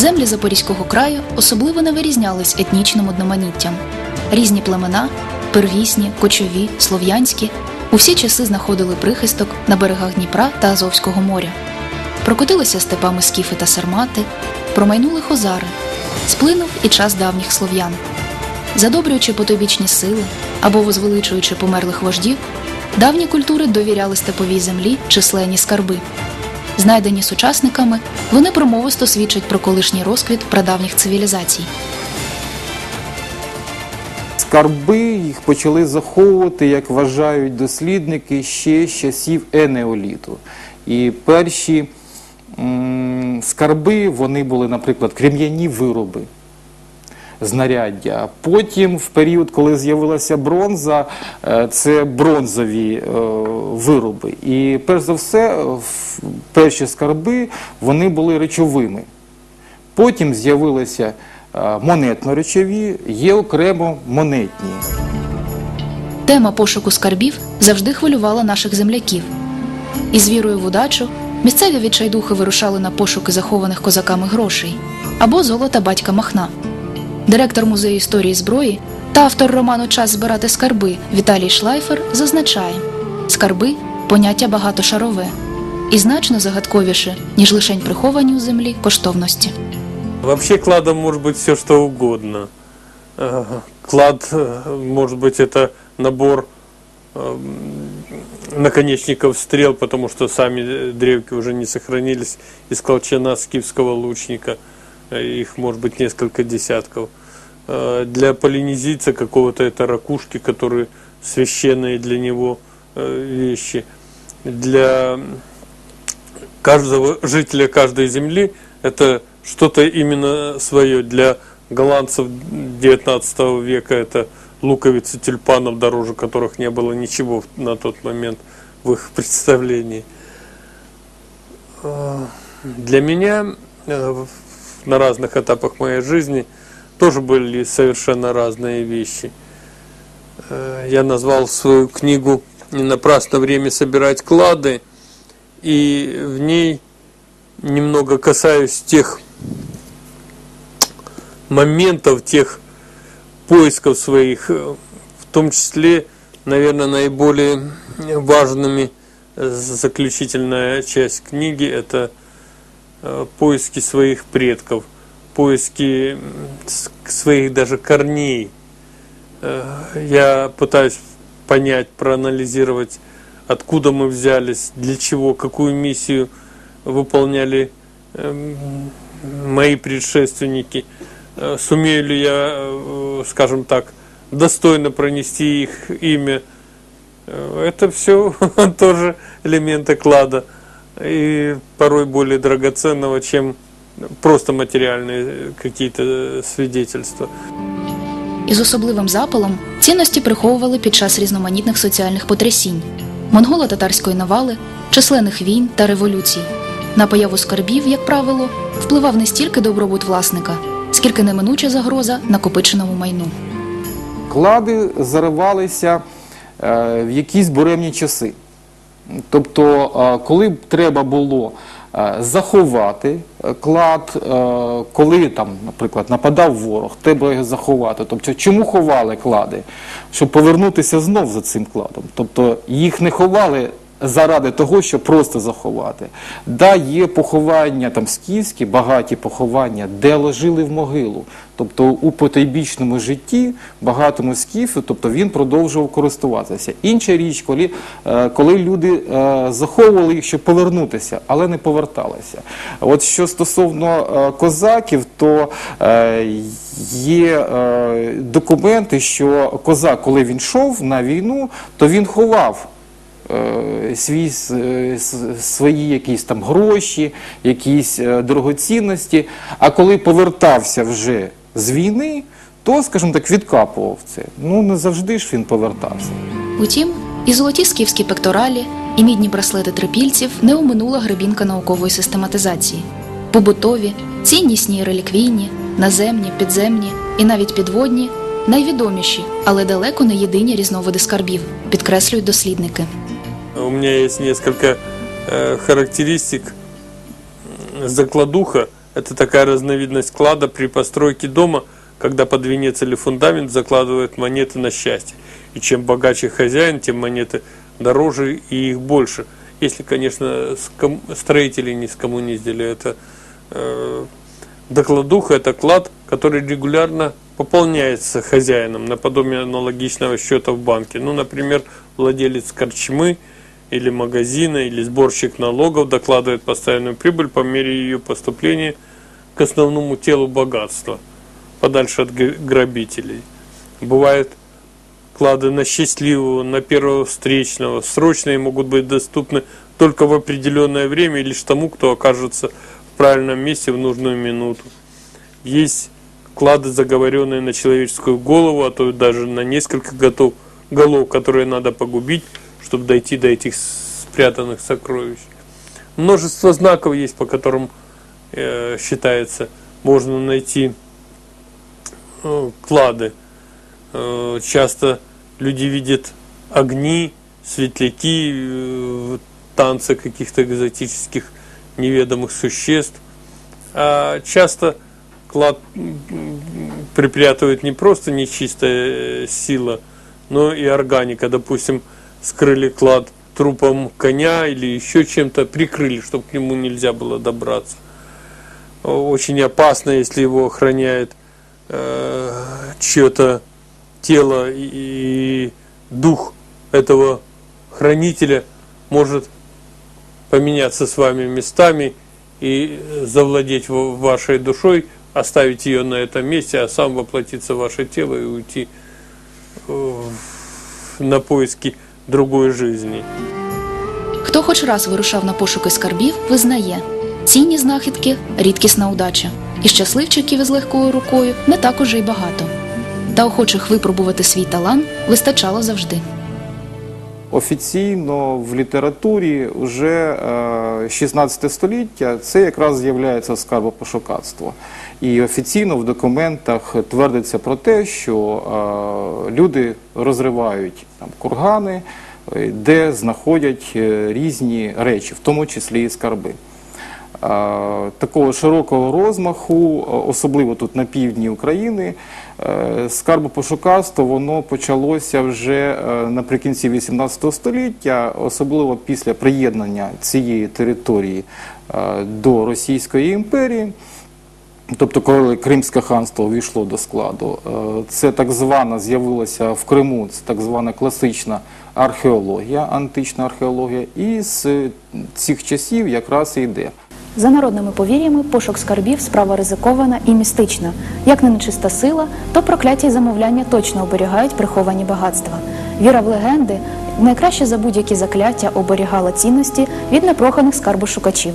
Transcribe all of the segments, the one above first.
Землі Запорізького краю особливо не вирізнялись етнічним одноманіттям. Різні племена, первісні, кочові, слов'янські, у всі часи знаходили прихисток на берегах Дніпра та Азовського моря. Прокотилися степами скіфи та сармати, промайнули хозари, сплинув і час давніх слов'ян. Задобрюючи потойбічні сили або возвеличуючи померлих вождів, давні культури довіряли степовій землі численні скарби. Знайдені сучасниками, вони промовисто свідчать про колишній розквіт прадавніх цивілізацій. Скарби їх почали заховувати, як вважають дослідники, ще з часів енеоліту. І перші скарби вони були, наприклад, крем'яні вироби, знаряддя. Потім, в період, коли з'явилася бронза, е, це бронзові е, вироби. І перш за все, перші скарби вони були речовими. Потім з'явилися е, монетно-речові, є окремо монетні. Тема пошуку скарбів завжди хвилювала наших земляків. Із вірою в удачу місцеві відчайдухи вирушали на пошуки захованих козаками грошей або золота батька Махна. Директор музею історії зброї та автор роману Час збирати скарби Віталій Шлайфер зазначає: скарби поняття багатошарове і значно загадковіше, ніж лишень приховані у землі коштовності. Вообще кладом может быть все что угодно. Э, Клад, э, может быть, это набор эм, наконечников стрел, потому что сами э, древки уже не сохранились из колчана скифского лучника. Их может быть несколько десятков. Э, Для полинезийца какого-то это ракушки, которые священные для него э, вещи. Для каждого жителя каждой земли это что-то именно свое. Для голландцев 19 века это луковицы тюльпанов, дороже которых не было ничего на тот момент в их представлении. Э, Для меня на разных этапах моей жизни тоже были совершенно разные вещи. Э, Я назвал свою книгу «Не напрасно время собирать клады», и в ней немного касаюсь тех моментов, тех поисков своих, э, в том числе, наверное, наиболее важными э, заключительная часть книги – это поиски своих предков, поиски своих даже корней. Э, Я пытаюсь понять, проанализировать, откуда мы взялись, для чего, какую миссию выполняли эм, мои предшественники. Э, Сумею ли я, э, скажем так, достойно пронести их имя. Э, Это все тоже элементы клада. И порой более драгоценного, чем просто материальные э, какие-то свидетельства. Із особливим запалом цінності приховували під час різноманітних соціальних потрясінь, монголо-татарської навали, численних війн та революцій. На появу скарбів, як правило, впливав не стільки добробут власника, скільки неминуча загроза накопиченому майну. Клади заривалися е, в якісь буремні часи. Тобто, е, коли б треба було е, заховати е, клад, коли там, наприклад, нападав ворог, треба його заховати. Тобто, чому ховали клади? Щоб повернутися знов за цим кладом. Тобто їх не ховали заради того, щоб просто заховати. Да, є поховання там скіфські, багаті поховання, де ложили в могилу. Тобто у потойбічному житті багатому скіфу, тобто він продовжував користуватися. Інша річ, коли, е, коли люди е, заховували їх, щоб повернутися, але не поверталися. От що стосовно е, козаків, то є документи, що козак, коли він йшов на війну, то він ховав свій, с- е, свої якісь там гроші, якісь е, дорогоцінності. А коли повертався вже з війни, то, скажімо так, відкапував це. Ну, не завжди ж він повертався. Утім, і золоті скіфські пекторалі, і мідні браслети трипільців не оминула гребінка наукової систематизації. Побутові, ціннісні і реліквійні, наземні, підземні і навіть підводні найвідоміші, але далеко не єдині різновиди скарбів, підкреслюють дослідники. У меня есть несколько э, характеристик закладуха Это такая разновидность клада при постройке дома, когда под венец или фундамент закладывают монеты на счастье. И чем богаче хозяин, тем монеты дороже и их больше. Если, конечно, строители не скоммуниздили это э, докладуха – это клад, который регулярно пополняется хозяином, наподобие аналогичного счета в банке. Ну, например, владелец корчмы или магазина, или сборщик налогов докладывает постоянную прибыль по мере ее поступления к основному телу богатства, подальше от грабителей. Бывает клады на счастливого, на первого встречного. Срочные могут быть доступны только в определенное время и лишь тому, кто окажется в правильном месте в нужную минуту. Есть клады, заговоренные на человеческую голову, а то даже на несколько готов, голов, которые надо погубить, чтобы дойти до этих спрятанных сокровищ. Множество знаков есть, по которым э, считается, можно найти э, клады. Э, часто люди видят огни, светляки, э, танцы каких-то экзотических неведомых существ. А часто клад припрятывает не просто нечистая э, сила, но и органика. Допустим, скрыли клад трупом коня или еще чем-то, прикрыли, чтобы к нему нельзя было добраться. Очень опасно, если его охраняет э, чье-то тело и, и дух этого хранителя может поменяться с вами местами и завладеть ва- вашей душой, оставить ее на этом месте, а сам воплотиться в ваше тело и уйти э, на поиски другой жизни. Хто хоч раз вирушав на пошуки скарбів, визнає цінні знахідки рідкісна удача, і щасливчиків із легкою рукою не так уже й багато. Та охочих випробувати свій талант вистачало завжди. Офіційно в літературі вже е, 16 століття це якраз з'являється скарбопошукацтво. І офіційно в документах твердиться про те, що е, люди розривають там, кургани, е, де знаходять е, різні речі, в тому числі і скарби. Е, Такого широкого розмаху, е, особливо тут на півдні України, е, скарбопошукацтво воно почалося вже е, наприкінці 18 століття, особливо після приєднання цієї території е, до Російської імперії. Тобто, коли Кримське ханство увійшло до складу, це так звана з'явилася в Криму, це так звана класична археологія, антична археологія, і з цих часів якраз і йде. За народними повір'ями, пошук скарбів справа ризикована і містична. Як не нечиста сила, то прокляття й замовляння точно оберігають приховані багатства. Віра в легенди найкраще за будь-які закляття оберігала цінності від непроханих скарбошукачів.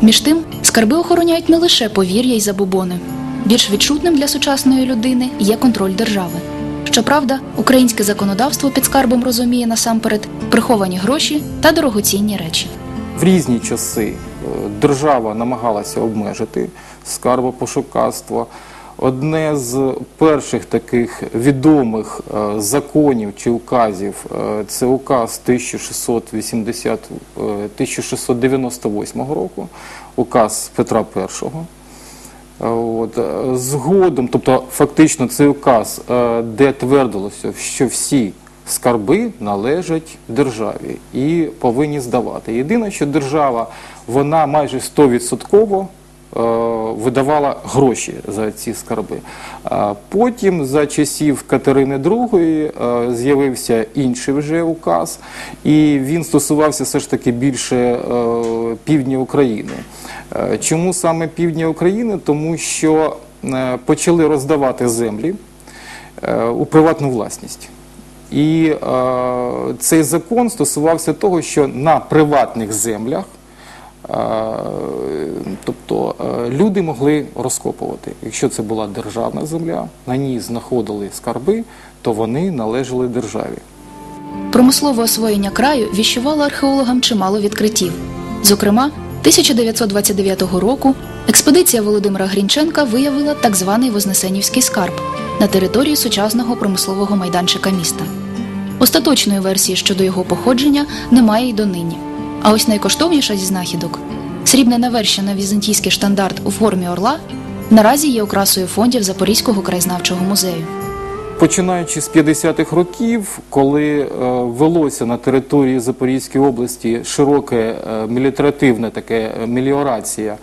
Між тим, скарби охороняють не лише повір'я й забобони. Більш відчутним для сучасної людини є контроль держави. Щоправда, українське законодавство під скарбом розуміє насамперед приховані гроші та дорогоцінні речі. В різні часи е, держава намагалася обмежити скарбопошукацтво. Одне з перших таких відомих е, законів чи указів е, це указ 1680, е, 1698 року, указ Петра І. От, згодом, тобто фактично цей указ, де твердилося, що всі скарби належать державі і повинні здавати. Єдине, що держава вона майже 100% е, видавала гроші за ці скарби. Потім, за часів Катерини II, е, з'явився інший вже указ, і він стосувався все ж таки більше е, півдня України. Е, Чому саме півдня України? Тому що е, почали роздавати землі е, у приватну власність. І е, цей закон стосувався того, що на приватних землях, е, тобто е, люди могли розкопувати. Якщо це була державна земля, на ній знаходили скарби, то вони належали державі. Промислове освоєння краю віщувало археологам чимало відкриттів. Зокрема, 1929 року експедиція Володимира Грінченка виявила так званий Вознесенівський скарб на території сучасного промислового майданчика міста. Остаточної версії щодо його походження немає й донині. А ось найкоштовніша зі знахідок Срібне навершя на візантійський штандарт у формі орла наразі є окрасою фондів Запорізького краєзнавчого музею. Починаючи з 50-х років, коли е, велося на території Запорізької області широке е, меліоративне таке е, меліорація,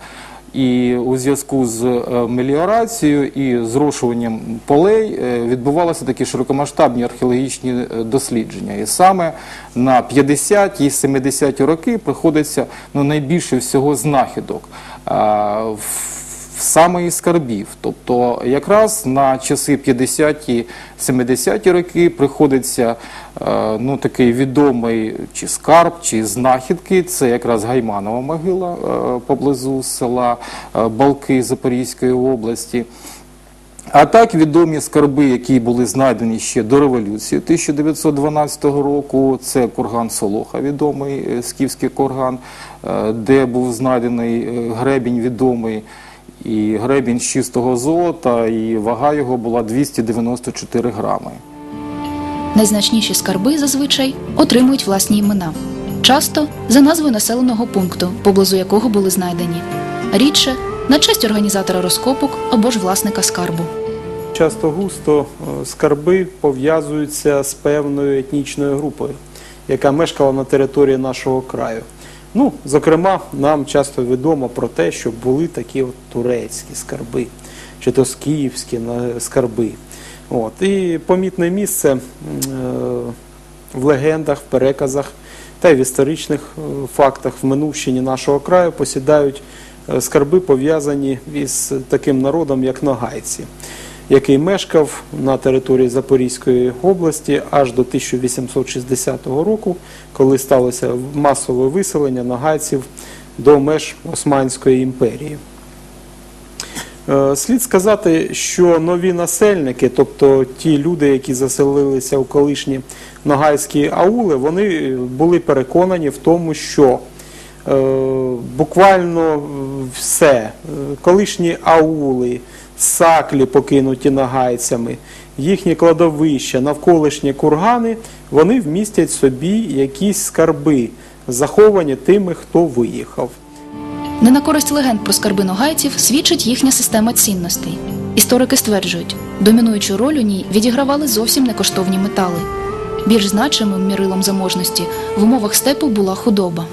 і у зв'язку з е, меліорацією і зрошуванням полей е, відбувалися такі широкомасштабні археологічні е, дослідження. І саме на 50-ті і 70-ті роки приходиться ну, найбільше всього знахідок. в саме із скарбів. Тобто якраз на часи 50-ті, 70-ті роки приходиться ну, такий відомий чи скарб, чи знахідки. Це якраз Гайманова могила е, поблизу села е, Балки Запорізької області. А так відомі скарби, які були знайдені ще до революції 1912 року. Це курган Солоха, відомий е, скіфський курган, е, де був знайдений е, гребінь відомий. І гребінь з чистого золота, і вага його була 294 грами. Найзначніші скарби зазвичай отримують власні імена, часто за назвою населеного пункту, поблизу якого були знайдені, рідше на честь організатора розкопок або ж власника скарбу. Часто густо е, скарби пов'язуються з певною етнічною групою, яка мешкала на території нашого краю. Ну, зокрема, нам часто відомо про те, що були такі от турецькі скарби, чи то скіфські на- скарби. От. І помітне місце е, в легендах, в переказах та й в історичних е, фактах в минувщині нашого краю посідають е, скарби, пов'язані із таким народом, як ногайці який мешкав на території Запорізької області аж до 1860 року, коли сталося масове виселення нагайців до меж Османської імперії. Е, Слід сказати, що нові насельники, тобто ті люди, які заселилися у колишні ногайські аули, вони були переконані в тому, що е, буквально все, е, колишні аули, саклі, покинуті нагайцями, їхні кладовища, навколишні кургани, вони вмістять собі якісь скарби, заховані тими, хто виїхав. Не на користь легенд про скарби ногайців свідчить їхня система цінностей. Історики стверджують, домінуючу роль у ній відігравали зовсім некоштовні метали. Більш значимим мірилом заможності в умовах степу була худоба.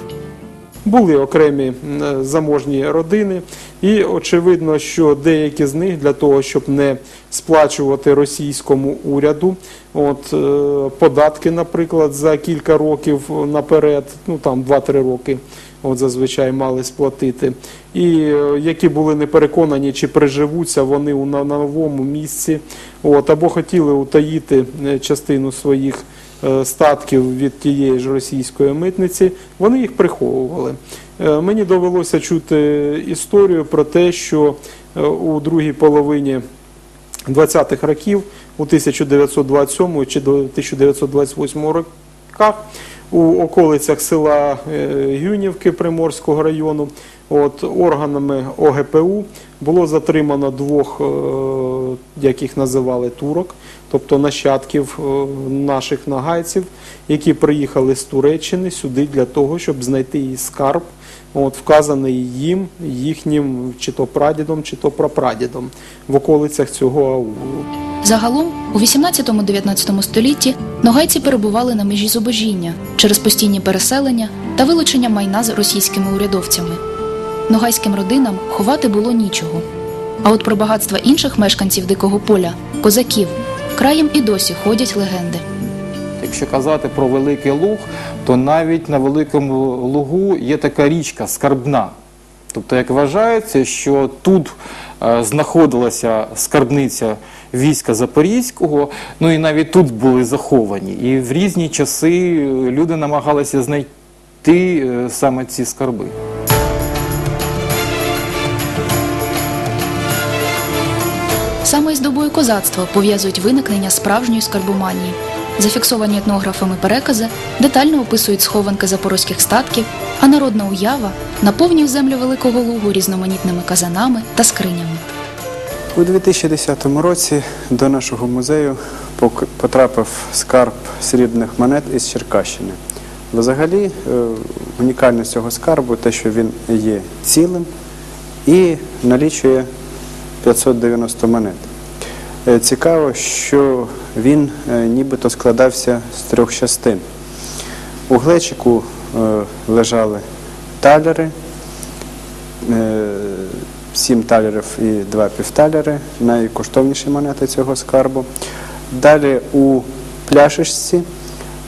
Були окремі заможні родини, і очевидно, що деякі з них для того, щоб не сплачувати російському уряду, от е, податки, наприклад, за кілька років наперед, ну там 2-3 роки. От зазвичай мали сплатити, і е, які були не переконані, чи приживуться вони у новому місці, от або хотіли утаїти е, частину своїх е, статків від тієї ж російської митниці, вони їх приховували. Мені довелося чути історію про те, що у другій половині 20-х років, у 1927 чи до 1928 роках, у околицях села е, Гюнівки Приморського району, от органами ОГПУ було затримано двох, е, як називали, турок, тобто нащадків е, наших нагайців, які приїхали з Туреччини сюди для того, щоб знайти її скарб, от, вказаний їм, їхнім чи то прадідом, чи то прапрадідом в околицях цього аулу. Загалом, у 18-19 столітті ногайці перебували на межі зубожіння через постійні переселення та вилучення майна з російськими урядовцями. Ногайським родинам ховати було нічого. А от про багатства інших мешканців дикого поля, козаків, краєм і досі ходять легенди. Якщо казати про Великий Луг, то навіть на Великому Лугу є така річка скарбна. Тобто, як вважається, що тут е, знаходилася скарбниця війська Запорізького, ну і навіть тут були заховані. І в різні часи е, люди намагалися знайти е, саме ці скарби. Саме із добою козацтва пов'язують виникнення справжньої скарбоманії. Зафіксовані етнографами перекази детально описують схованки запорозьких статків, а народна уява наповнює землю Великого Лугу різноманітними казанами та скринями. У 2010 році до нашого музею потрапив скарб срібних монет із Черкащини. Взагалі, е, унікальність цього скарбу те, що він є цілим і налічує 590 монет. Е, Цікаво, що він е, нібито складався з трьох частин. У глечику е, лежали таляри, е, сім талерів і два півталяри, найкоштовніші монети цього скарбу. Далі у пляшечці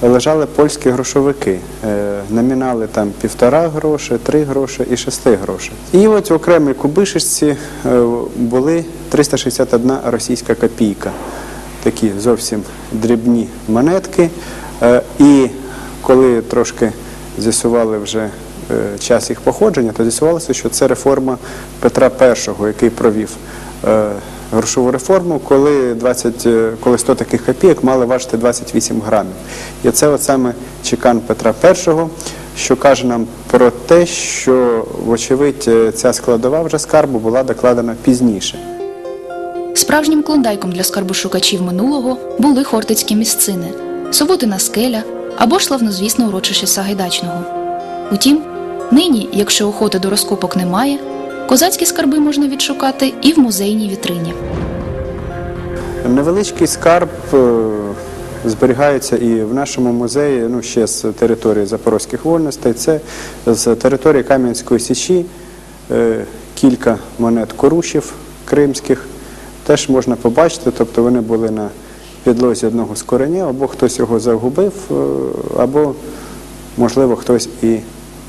лежали польські грошовики. Номінали там півтора гроші, три гроші і шести грошей. І от в окремій кубишечці були 361 російська копійка. Такі зовсім дрібні монетки. Е, І коли трошки з'ясували вже е, час їх походження, то з'ясувалося, що це реформа Петра І, який провів е, грошову реформу, коли 20, е, коли 100 таких копійок мали важити 28 грамів. І це от саме чекан Петра І, що каже нам про те, що, вочевидь, ця складова вже скарбу була докладена пізніше. Справжнім клондайком для скарбошукачів минулого були хортицькі місцини, Суботина скеля або ж славнозвісне урочище Сагайдачного. Утім, нині, якщо охоти до розкопок немає, козацькі скарби можна відшукати і в музейній вітрині. Невеличкий скарб е, зберігається і в нашому музеї, ну ще з території Запорозьких вольностей. Це з території Кам'янської Січі е, кілька монет корушів кримських. Теж можна побачити, тобто вони були на підлозі одного з коренів, або хтось його загубив, е, або, можливо, хтось і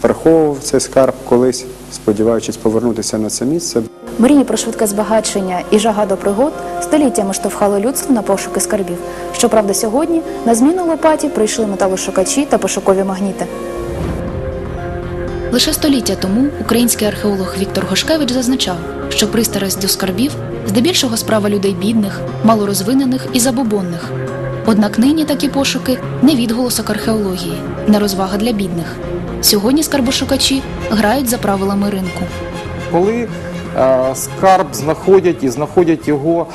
приховував цей скарб колись, сподіваючись повернутися на це місце. Мрії про швидке збагачення і жага до пригод століттями штовхали людство на пошуки скарбів. Щоправда, сьогодні на зміну лопаті прийшли металошукачі та пошукові магніти. Лише століття тому український археолог Віктор Гошкевич зазначав, що пристрасть до скарбів здебільшого справа людей бідних, малорозвинених і забобонних. Однак нині такі пошуки не відголосок археології, не розвага для бідних. Сьогодні скарбошукачі грають за правилами ринку. Коли е, скарб знаходять і знаходять його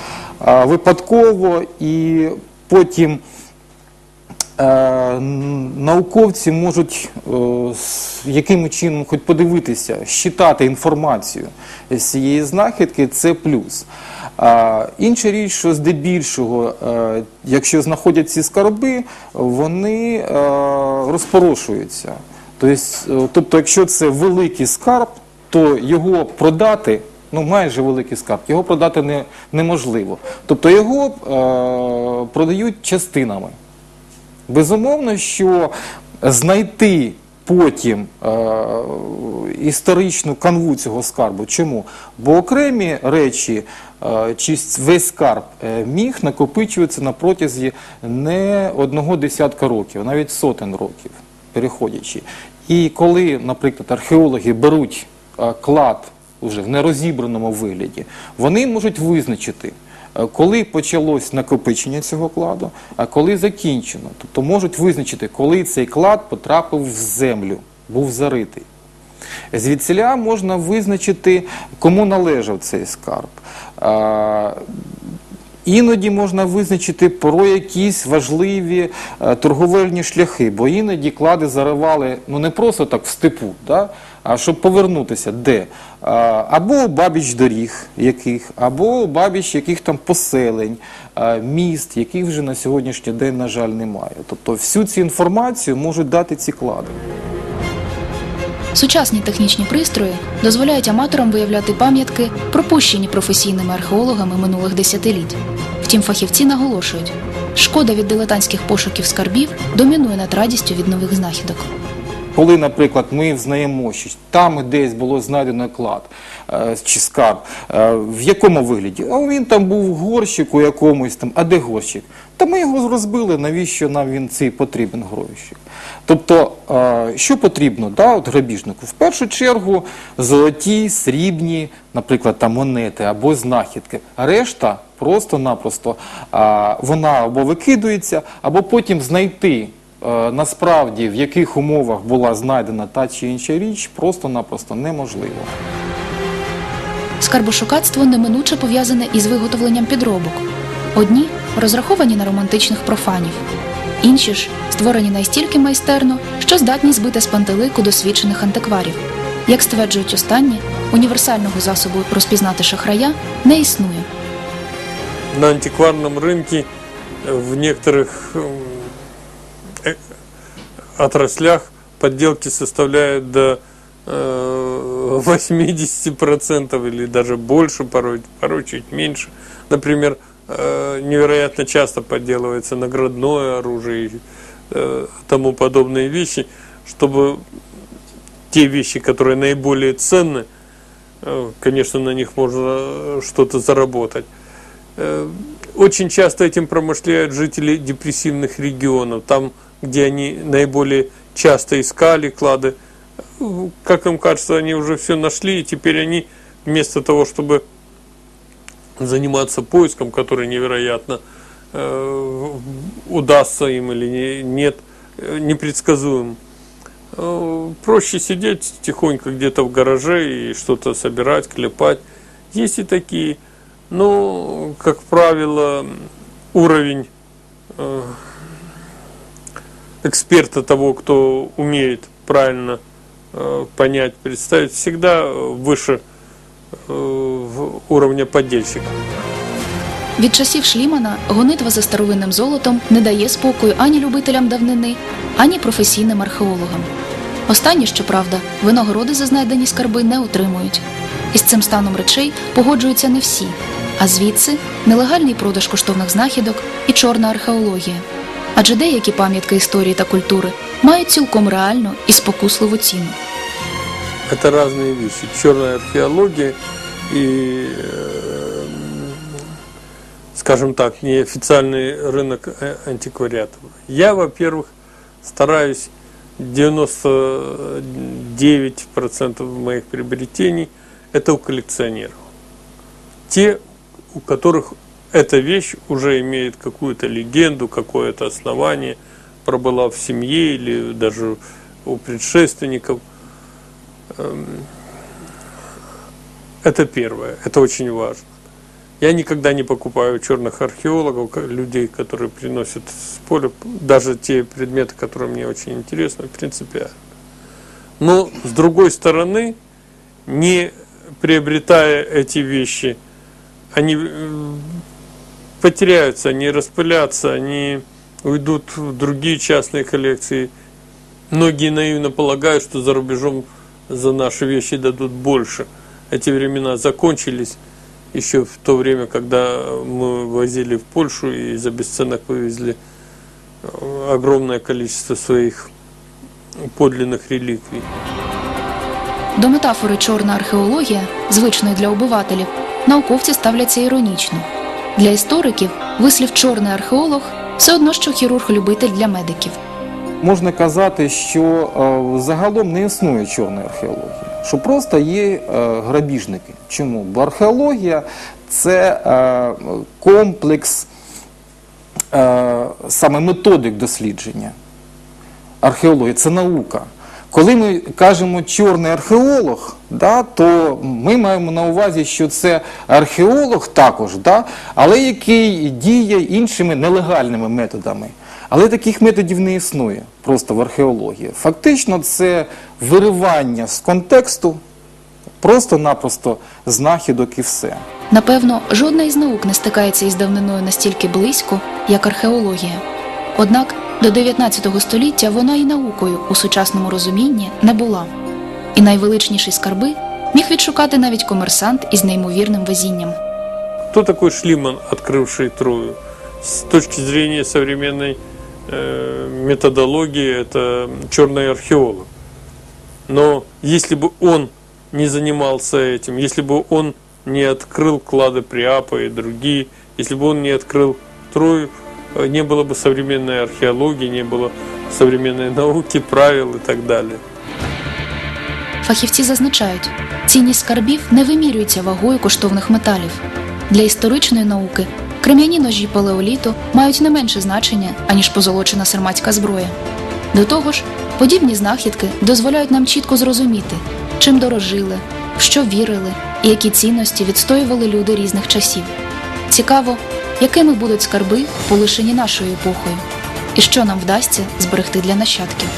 е, випадково, і потім науковці можуть е, яким чином хоч подивитися, щитати інформацію з цієї знахідки, це плюс. Інша річ, що здебільшого, е, якщо знаходять ці скарби, вони е, розпорошуються. Тобто, е, тобто, якщо це великий скарб, то його продати, ну майже великий скарб, його продати не, неможливо. Тобто його е, продають частинами. Безумовно, що знайти потім е, історичну канву цього скарбу. Чому? Бо окремі речі е, чи весь скарб е, міг накопичуватися на протязі не одного десятка років, навіть сотень років, переходячи. І коли, наприклад, археологи беруть е, клад уже в нерозібраному вигляді, вони можуть визначити, коли почалось накопичення цього кладу, а коли закінчено. Тобто можуть визначити, коли цей клад потрапив в землю, був заритий. Звідсіля можна визначити, кому належав цей скарб. А, Іноді можна визначити про якісь важливі е, торговельні шляхи, бо іноді клади заривали ну не просто так в степу, да? А щоб повернутися де? Або бабіч доріг яких, або бабіч яких там поселень, міст, яких вже на сьогоднішній день, на жаль, немає. Тобто всю цю інформацію можуть дати ці клади. Сучасні технічні пристрої дозволяють аматорам виявляти пам'ятки, пропущені професійними археологами минулих десятиліть. Втім, фахівці наголошують, шкода від дилетантських пошуків скарбів домінує над радістю від нових знахідок. Коли, наприклад, ми взнаємо, що там десь було знайдено клад е, чи скарб, е, в якому вигляді? А він там був в горщику якомусь там, а де горщик? Та ми його розбили, навіщо нам він цей потрібен горщик? Тобто, е, що потрібно грабіжнику? В першу чергу золоті, срібні, наприклад, там монети або знахідки. Решта просто-напросто вона або викидується, або потім знайти насправді в яких умовах була знайдена та чи інша річ, просто-напросто неможливо. Скарбошукацтво неминуче пов'язане із виготовленням підробок. Одні розраховані на романтичних профанів, Інші ж створені настільки майстерно, що здатні збити з пантелику досвідчених антикварів. Як стверджують останні, універсального засобу розпізнати шахрая не існує. на антикварном рынке э, в некоторых м, э, отраслях подделки составляют до э, 80% или даже больше, порой, порой чуть меньше. Например, э, невероятно часто подделывается наградное оружие и э, тому подобные вещи, чтобы те вещи, которые наиболее ценны, э, конечно, на них можно э, что-то заработать. Э, Очень часто этим промышляют жители депрессивных регионов, там, где они наиболее часто искали клады. Э, Как им кажется, они уже все нашли, и теперь они вместо того, чтобы заниматься поиском, который невероятно э, удастся им или не- нет, э, непредсказуем. Э, Проще сидеть тихонько где-то в гараже и что-то собирать, клепать. Есть и такие. Но, как правило, уровень э, эксперта того, кто умеет правильно э, понять, представить, всегда э, выше э, в- уровня поддельщика. Від часів Шлімана гонитва за старовинним золотом не дає спокою ані любителям давнини, ані професійним археологам. Останні, щоправда, винагороди за знайдені скарби не отримують. Із цим станом речей погоджуються не всі, а звідси нелегальний продаж коштовних знахідок і чорна археологія. Адже деякі пам'ятки історії та культури мають цілком реальну і спокусливу ціну. Это разные вещи. Черная археология и, э, скажем так, неофициальный рынок э, антиквариата. Я, во-первых, стараюсь 99% моих приобретений это у коллекционеров. Те, у которых эта вещь уже имеет какую-то легенду, какое-то основание, пробыла в семье или даже у предшественников – это первое, это очень важно. Я никогда не покупаю черных археологов, людей, которые приносят с поля, даже те предметы, которые мне очень интересны, принципиально. Но, с другой стороны, не приобретая эти вещи, они э, потеряются, они распылятся, они уйдут в другие частные коллекции. Многие наивно полагают, что за рубежом за наши вещи дадут больше. Эти времена закончились еще в то время, когда мы возили в Польшу и за бесценок вывезли э, огромное количество своих подлинных реликвий. До метафори чорна археологія, звичної для обивателів, науковці ставляться іронічно. Для істориків вислів чорний археолог все одно, що хірург-любитель для медиків. Можна казати, що е, загалом не існує чорної археології, що просто є е, грабіжники. Чому? Бо археологія це е, комплекс саме методик дослідження. Археологія це наука. Коли ми кажемо чорний археолог, да, то ми маємо на увазі, що це археолог також, да, але який діє іншими нелегальними методами. Але таких методів не існує просто в археології. Фактично, це виривання з контексту, просто-напросто знахідок і все. Напевно, жодна із наук не стикається із давниною настільки близько, як археологія. Однак до 19 століття вона і наукою у сучасному розумінні не була. І найвеличніші скарби міг відшукати навіть комерсант із неймовірним везінням. Кто такой Шлиман, открывший Трою? С точки зрения современной э, методологии, это черный археолог. Но если бы он не занимался этим, если бы он не открыл клады Приапа и другие, если бы он не открыл Трою, э, не было бы современной археологии, не было современной науки, правил и так далее. Фахівці зазначають, цінність скарбів не вимірюється вагою коштовних металів. Для історичної науки крем'яні ножі палеоліту мають не менше значення, аніж позолочена сарматська зброя. До того ж, подібні знахідки дозволяють нам чітко зрозуміти, чим дорожили, в що вірили і які цінності відстоювали люди різних часів. Цікаво, якими будуть скарби, полишені нашою епохою. і що нам вдасться зберегти для нащадків.